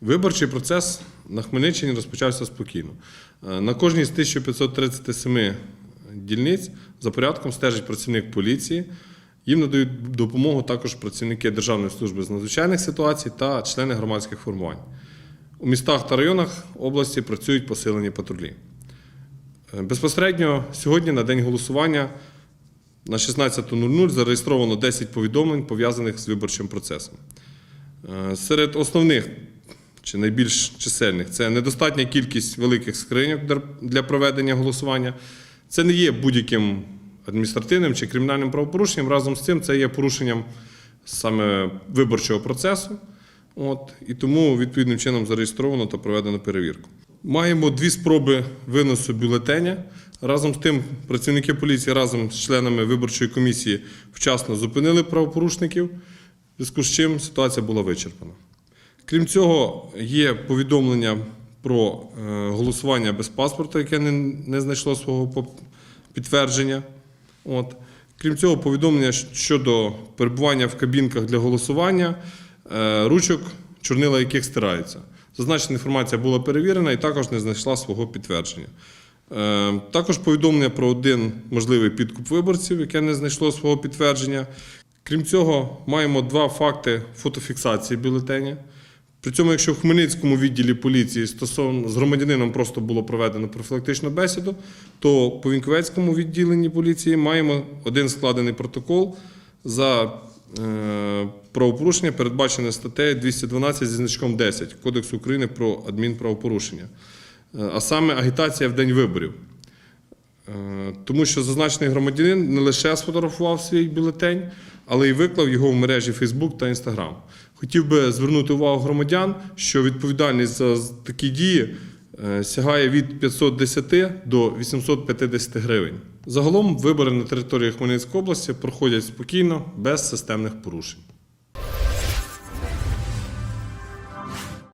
Виборчий процес на Хмельниччині розпочався спокійно. Е, На кожній з 1537 дільниць за порядком стежить працівник поліції. Їм надають допомогу також працівники Державної служби з надзвичайних ситуацій та члени громадських формувань. У містах та районах області працюють посилені патрулі. Е, Безпосередньо сьогодні на день голосування на 16.00 зареєстровано 10 повідомлень, пов'язаних з виборчим процесом. Е, Серед основних чи найбільш чисельних це недостатня кількість великих скриньок для- проведення голосування. Це не є будь-яким адміністративним чи кримінальним правопорушенням. Разом з цим це є порушенням саме виборчого процесу. От, і тому відповідним чином зареєстровано та проведено перевірку. Маємо дві спроби виносу бюлетеня. Разом з тим, працівники поліції разом з членами виборчої комісії вчасно зупинили правопорушників, в зв'язку з чим ситуація була вичерпана. Крім цього, є повідомлення про е, голосування без паспорта, яке не, знайшло свого підтвердження. От. Крім цього, повідомлення щодо перебування в кабінках для голосування, е, ручок, чорнила яких стираються. Зазначена інформація була перевірена і також не знайшла свого підтвердження. Е, Також повідомлення про один можливий підкуп виборців, яке не знайшло свого підтвердження. Крім цього, маємо два факти фотофіксації бюлетеня. При цьому, якщо в Хмельницькому відділі поліції стосовно з громадянином просто було проведено профілактичну бесіду, то по Вінковецькому відділенні поліції маємо один складений протокол за е, правопорушення, передбачене статтею 212 зі значком 10 Кодексу України про адмінправопорушення, Е, а саме агітація в день виборів. Е, Тому що зазначений громадянин не лише сфотографував свій бюлетень, але й виклав його в мережі Facebook та Instagram. Хотів би звернути увагу громадян, що відповідальність за такі дії е, сягає від 510 до 850 гривень. Загалом вибори на території Хмельницької області проходять спокійно, без системних порушень.